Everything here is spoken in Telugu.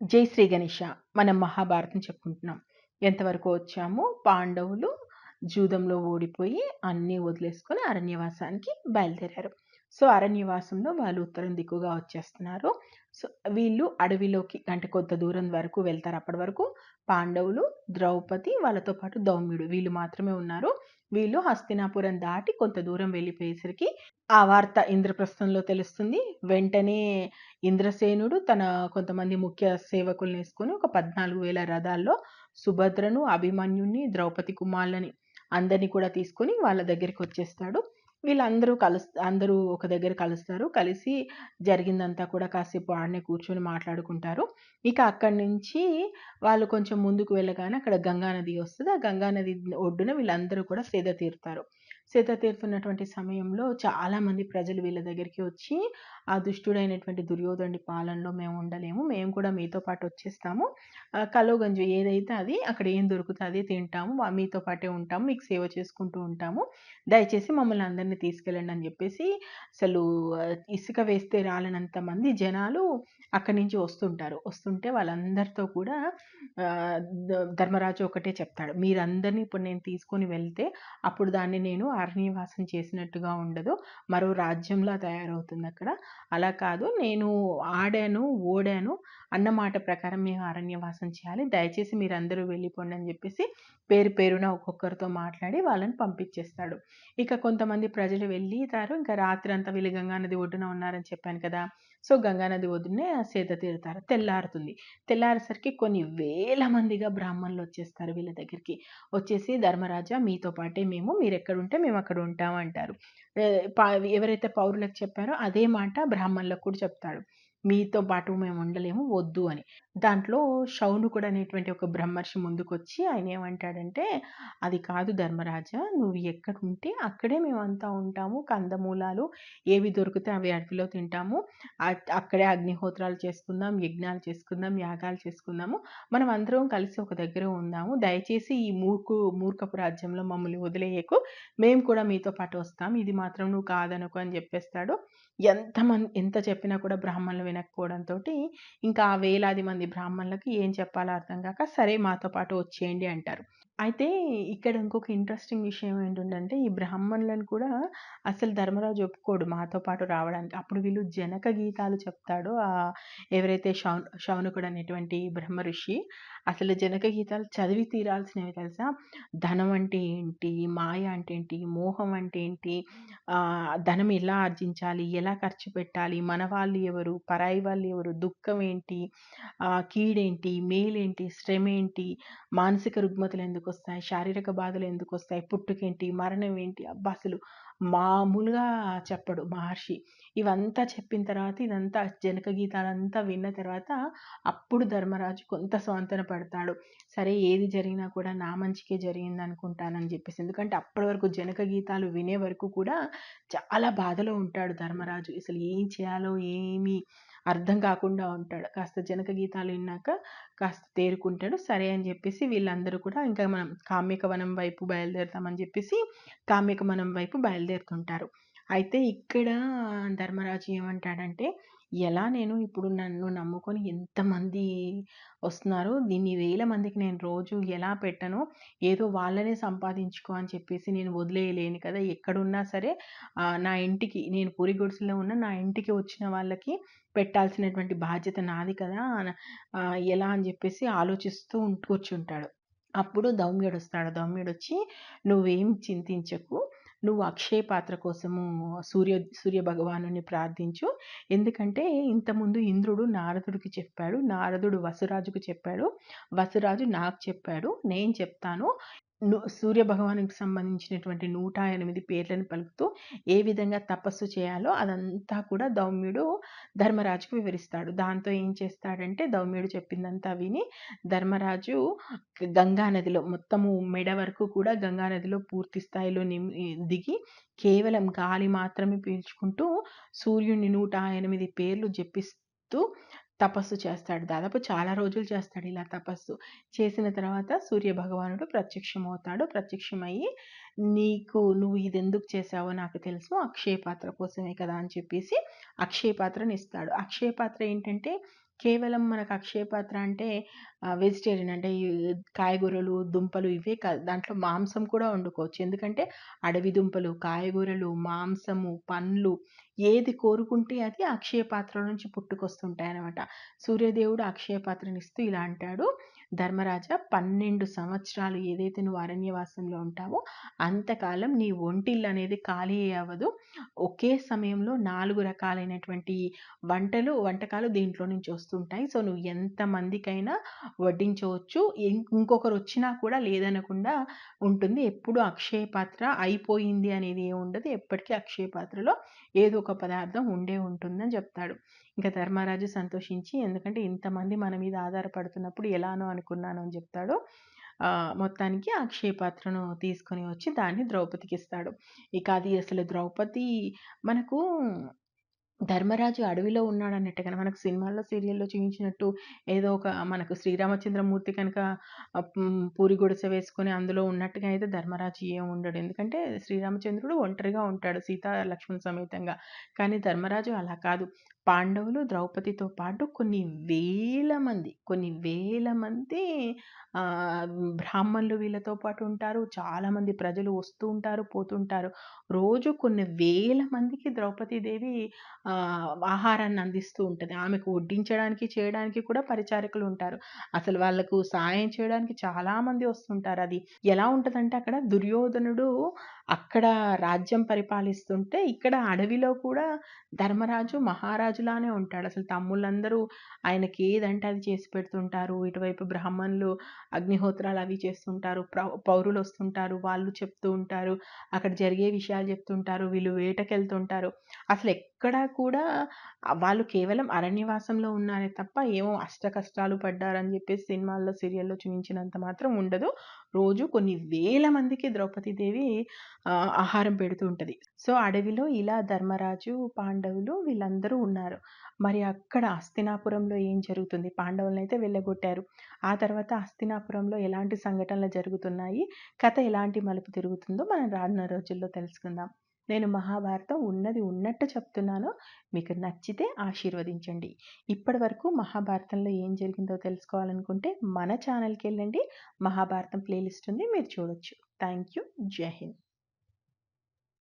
జై శ్రీ గణేష మనం మహాభారతం చెప్పుకుంటున్నాం. ఎంతవరకు వచ్చామో పాండవులు జూదంలో ఓడిపోయి అన్నీ వదిలేసుకొని అరణ్యవాసానికి బయలుదేరారు. సో అరణ్యవాసంలో వాళ్ళు ఉత్తరం దిక్కుగా వచ్చేస్తున్నారు. సో వీళ్ళు అడవిలోకి అంటే కొంత దూరం వరకు వెళ్తారు. అప్పటి వరకు పాండవులు ద్రౌపది వాళ్ళతో పాటు దౌమ్యుడు వీళ్ళు మాత్రమే ఉన్నారు. వీళ్ళు హస్తినాపురం దాటి కొంత దూరం వెళ్ళిపోయేసరికి ఆ వార్త ఇంద్రప్రస్థంలో తెలుస్తుంది. వెంటనే ఇంద్రసేనుడు తన కొంతమంది ముఖ్య సేవకులను వేసుకొని ఒక పద్నాలుగు వేల రథాల్లో సుభద్రను అభిమన్యుని ద్రౌపది కుమారులని అందరినీ కూడా తీసుకొని వాళ్ళ దగ్గరికి వచ్చేస్తాడు. వీళ్ళందరూ కలుస్ అందరూ ఒక దగ్గర కలుస్తారు. కలిసి జరిగిందంతా కూడా కాసేపు ఆడనే కూర్చొని మాట్లాడుకుంటారు. ఇక అక్కడి నుంచి వాళ్ళు కొంచెం ముందుకు వెళ్ళగానే అక్కడ గంగా నది వస్తుంది. ఆ గంగా నది ఒడ్డున వీళ్ళందరూ కూడా సేద తీరుతారు. సేద తీరుతున్నటువంటి సమయంలో చాలామంది ప్రజలు వీళ్ళ దగ్గరికి వచ్చి ఆ దుష్టుడైనటువంటి దుర్యోధనుడి పాలనలో మేము ఉండలేము. మేము కూడా మీతో పాటు వచ్చేస్తాము. కలోగంజు ఏదైతే అది అక్కడ ఏం దొరుకుతుంది అదే తింటాము. మీతో పాటే ఉంటాము. మీకు సేవ చేసుకుంటూ ఉంటాము. దయచేసి మమ్మల్ని అందరినీ తీసుకెళ్ళండి అని చెప్పేసి అసలు ఇసుక వేస్తే రాలనంత మంది జనాలు అక్కడి నుంచి వస్తుంటారు. వస్తుంటే వాళ్ళందరితో కూడా ధర్మరాజు ఒకటే చెప్తాడు. మీరందరినీ ఇప్పుడు నేను తీసుకొని వెళ్తే అప్పుడు దాన్ని నేను అరణ్యవాసం చేసినట్టుగా ఉండదు. మరో రాజ్యంలా తయారవుతుంది అక్కడ. అలా కాదు. నేను ఆడాను ఓడాను. అన్నమాట ప్రకారం మేము అరణ్యవాసం చేయాలి. దయచేసి మీరు అందరూ వెళ్ళిపోండి అని చెప్పేసి పేరు పేరున ఒక్కొక్కరితో మాట్లాడి వాళ్ళని పంపించేస్తాడు. ఇక కొంతమంది ప్రజలు వెళ్ళితారు. ఇంకా రాత్రి అంతా వీళ్ళు గంగానది ఒడ్డున ఉన్నారని చెప్పాను కదా! సో గంగానది ఒడ్డునే సేద తీరుతారు. తెల్లారుతుంది. తెల్లారేసరికి కొన్ని వేల మందిగా బ్రాహ్మణులు వచ్చేస్తారు వీళ్ళ దగ్గరికి. వచ్చేసి ధర్మరాజా మీతో పాటే మేము మీరు ఎక్కడుంటే మేము అక్కడ ఉంటాం అంటారు. ఎవరైతే పౌరులకు చెప్పారో అదే మాట బ్రాహ్మణులకు కూడా చెప్తాడు. మీతో పాటు మేము ఉండలేము వద్దు అని. దాంట్లో శౌనుకుడు అనేటువంటి ఒక బ్రహ్మర్షి ముందుకొచ్చి ఆయన ఏమంటాడంటే అది కాదు ధర్మరాజా నువ్వు ఎక్కడ ఉంటే అక్కడే మేమంతా ఉంటాము కందమూలాలు ఏవి దొరికితే అవి అడవిలో తింటాము అక్కడే అగ్నిహోత్రాలు చేసుకుందాం యజ్ఞాలు చేసుకుందాం యాగాలు చేసుకుందాము మనం అందరం కలిసి ఒక దగ్గర ఉందాము దయచేసి ఈ మూర్ఖు మూర్ఖపు రాజ్యంలో మమ్మల్ని వదిలేయకు మేము కూడా మీతో పాటు వస్తాం ఇది మాత్రం నువ్వు కాదనుకో అని చెప్పేస్తాడు. ఎంతమంది ఎంత చెప్పినా కూడా బ్రాహ్మణులు వినకపోవడంతో ఇంకా ఆ వేలాది మంది బ్రాహ్మణులకి ఏం చెప్పాలో అర్థం కాక సరే మాతో పాటు వచ్చేయండి అంటారు. అయితే ఇక్కడ ఇంకొక ఇంట్రెస్టింగ్ విషయం ఏంటంటే ఈ బ్రాహ్మణులను కూడా అసలు ధర్మరాజు ఒప్పుకోడు మాతో పాటు రావడానికి. అప్పుడు వీళ్ళు జనక గీతాలు చెప్తాడు. ఎవరైతే శౌన్ శౌనకుడు అనేటువంటి బ్రహ్మ ఋషి అసలు జనక గీతాలు చదివి తీరాల్సినవి తెలుసా? ధనం అంటే ఏంటి? మాయ అంటే ఏంటి? మోహం అంటే ఏంటి? ధనం ఎలా ఆర్జించాలి? ఎలా ఖర్చు పెట్టాలి? మన వాళ్ళు ఎవరు? పరాయి వాళ్ళు ఎవరు? దుఃఖం ఏంటి? కీడేంటి? మేలేంటి? శ్రమ ఏంటి? మానసిక రుగ్మతలు ఎందుకు వస్తాయి శారీరక బాధలు ఎందుకు వస్తాయి పుట్టుకేంటి? మరణం ఏంటి అబ్బా అసలు మామూలుగా చెప్పడు మహర్షి. ఇవంతా చెప్పిన తర్వాత ఇదంతా జనక గీతాలంతా విన్న తర్వాత అప్పుడు ధర్మరాజు కొంత స్వాంతన పడతాడు. సరే ఏది జరిగినా కూడా నా మంచికే జరిగింది అనుకుంటానని చెప్పేసి. ఎందుకంటే అప్పటి వరకు జనక గీతాలు వినే వరకు కూడా చాలా బాధలో ఉంటాడు ధర్మరాజు. అసలు ఏం చేయాలో ఏమి అర్థం కాకుండా ఉంటాడు. కాస్త జనక గీతాలు విన్నాక కాస్త తేరుకుంటాడు. సరే అని చెప్పేసి వీళ్ళందరూ కూడా ఇంకా మనం కామ్యకవనం వైపు బయలుదేరుతామని చెప్పేసి కామ్యకవనం వైపు బయలుదేరుతుంటారు. అయితే ఇక్కడ ధర్మరాజు ఏమంటాడంటే ఎలా నేను ఇప్పుడు నన్ను నమ్ముకొని ఎంతమంది వస్తున్నారో దీన్ని వేల మందికి నేను రోజు ఎలా పెట్టను ఏదో వాళ్ళనే సంపాదించుకో అని చెప్పేసి నేను వదిలేయలేను కదా. ఎక్కడున్నా సరే నా ఇంటికి నేను పూరి గుడిసెలో ఉన్న నా ఇంటికి వచ్చిన వాళ్ళకి పెట్టాల్సినటువంటి బాధ్యత నాది కదా ఎలా అని చెప్పేసి ఆలోచిస్తూ కూర్చుంటాడు. అప్పుడు దౌమ్యుడు వస్తాడు. దౌమ్యుడు వచ్చి నువ్వేం చింతించకు. నువ్వు అక్షయ పాత్ర కోసము సూర్య సూర్య భగవాను ప్రార్థించు. ఎందుకంటే ఇంతకుముందు ఇంద్రుడు నారదుడికి చెప్పాడు నారదుడు వసురాజుకు చెప్పాడు వసురాజు నాకు చెప్పాడు నేను చెప్తాను. సూర్య భగవానునికి సంబంధించినటువంటి నూట ఎనిమిది పేర్లను పలుకుతూ ఏ విధంగా తపస్సు చేయాలో అదంతా కూడా దౌమ్యుడు ధర్మరాజుకు వివరిస్తాడు. దాంతో ఏం చేస్తాడంటే దౌమ్యుడు చెప్పిందంతా విని ధర్మరాజు గంగా నదిలో మొత్తము మెడ వరకు కూడా గంగా నదిలో పూర్తి స్థాయిలో దిగి కేవలం గాలి మాత్రమే పీల్చుకుంటూ సూర్యుని నూట ఎనిమిది పేర్లు జపిస్తూ తపస్సు చేస్తాడు. దాదాపు చాలా రోజులు చేస్తాడు ఇలా తపస్సు. చేసిన తర్వాత సూర్య భగవానుడు ప్రత్యక్షమవుతాడు. ప్రత్యక్షమయ్యి నీకు నువ్వు ఇది ఎందుకు చేసావో నాకు తెలుసు. అక్షయ పాత్ర కోసమే కదా అని చెప్పేసి అక్షయ పాత్రని ఇస్తాడు. అక్షయ పాత్ర ఏంటంటే కేవలం మనకు అక్షయ పాత్ర అంటే వెజిటేరియన్ అంటే ఈ కాయగూరలు దుంపలు ఇవే కాదు. దాంట్లో మాంసం కూడా వండుకోవచ్చు. ఎందుకంటే అడవి దుంపలు కాయగూరలు మాంసము పండ్లు ఏది కోరుకుంటే అది అక్షయ పాత్ర నుంచి పుట్టుకొస్తుంటాయి అనమాట సూర్యదేవుడు అక్షయ పాత్రనిస్తూ ఇలా అంటాడు. ధర్మరాజా పన్నెండు సంవత్సరాలు ఏదైతే నువ్వు అరణ్యవాసంలో ఉంటావో అంతకాలం నీ ఒంటిల్లు అనేది ఖాళీ అవ్వదు. ఒకే సమయంలో నాలుగు రకాలైనటువంటి వంటలు వంటకాలు దీంట్లో నుంచి వస్తుంటాయి. సో నువ్వు ఎంతమందికైనా వడ్డించవచ్చు. ఇంకొకరు వచ్చినా కూడా లేదనకుండా ఉంటుంది. ఎప్పుడు అక్షయ పాత్ర అయిపోయింది అనేది ఏముండదు. ఉండదు ఎప్పటికీ అక్షయ పాత్రలో ఏదో ఒక పదార్థం ఉండే ఉంటుందని చెప్తాడు. ఇంకా ధర్మరాజు సంతోషించి ఎందుకంటే ఇంతమంది మన మీద ఆధారపడుతున్నప్పుడు ఎలానో అనుకున్నాను అని చెప్తాడు. మొత్తానికి ఆ క్షేపాత్రను తీసుకొని వచ్చి దాన్ని ద్రౌపదికి ఇస్తాడు. ఇక అది అసలు ద్రౌపది మనకు ధర్మరాజు అడవిలో ఉన్నాడు అన్నట్టుగా మనకు సినిమాల్లో సీరియల్లో చూపించినట్టు ఏదో ఒక మనకు శ్రీరామచంద్రమూర్తి కనుక పూరి గుడిసె వేసుకొని అందులో ఉన్నట్టుగా అయితే ధర్మరాజు ఏం ఉండడు. ఎందుకంటే శ్రీరామచంద్రుడు ఒంటరిగా ఉంటాడు సీతా లక్ష్మణ సమేతంగా. కానీ ధర్మరాజు అలా కాదు. పాండవులు ద్రౌపదితో పాటు కొన్ని వేల మంది కొన్ని వేల మంది బ్రాహ్మణులు వీళ్ళతో పాటు ఉంటారు. చాలామంది ప్రజలు వస్తూ ఉంటారు పోతుంటారు. రోజు కొన్ని వేల మందికి ద్రౌపదీదేవి ఆహారాన్ని అందిస్తూ ఉంటుంది. ఆమెకు వడ్డించడానికి చేయడానికి కూడా పరిచారకులు ఉంటారు. అసలు వాళ్ళకు సాయం చేయడానికి చాలామంది వస్తుంటారు. అది ఎలా ఉంటుందంటే అక్కడ దుర్యోధనుడు అక్కడ రాజ్యం పరిపాలిస్తుంటే ఇక్కడ అడవిలో కూడా ధర్మరాజు మహారాజు రాజులానే ఉంటాడు. అసలు తమ్ముళ్ళందరూ ఆయనకి ఏదంటే అది చేసి పెడుతుంటారు. ఇటువైపు బ్రాహ్మణులు అగ్నిహోత్రాలు అవి చేస్తుంటారు. పౌరులు వస్తుంటారు వాళ్ళు చెప్తూ ఉంటారు. అక్కడ జరిగే విషయాలు చెప్తుంటారు. వీళ్ళు వేటకెళ్తుంటారు. అసలు ఎక్కడా కూడా వాళ్ళు కేవలం అరణ్యవాసంలో ఉన్నారే తప్ప ఏమో అష్ట కష్టాలు పడ్డారని చెప్పేసి సినిమాల్లో సీరియల్లో చూపించినంత మాత్రం ఉండదు. రోజు కొన్ని వేల మందికి ద్రౌపదీదేవి ఆహారం పెడుతూ ఉంటుంది. సో అడవిలో ఇలా ధర్మరాజు పాండవులు వీళ్ళందరూ ఉన్నారు. మరి అక్కడ అస్తినాపురంలో ఏం జరుగుతుంది? పాండవులను అయితే వెళ్ళగొట్టారు. ఆ తర్వాత అస్తినాపురంలో ఎలాంటి సంఘటనలు జరుగుతున్నాయి? కథ ఎలాంటి మలుపు తిరుగుతుందో మనం రానున్న రోజుల్లో తెలుసుకుందాం. నేను మహాభారతం ఉన్నది ఉన్నట్టు చెప్తున్నాను. మీకు నచ్చితే ఆశీర్వదించండి. ఇప్పటి వరకు మహాభారతంలో ఏం జరిగిందో తెలుసుకోవాలనుకుంటే మన ఛానల్కి వెళ్ళండి. మహాభారతం ప్లేలిస్ట్ ఉంది. మీరు చూడొచ్చు. థ్యాంక్ యూ జై హింద్.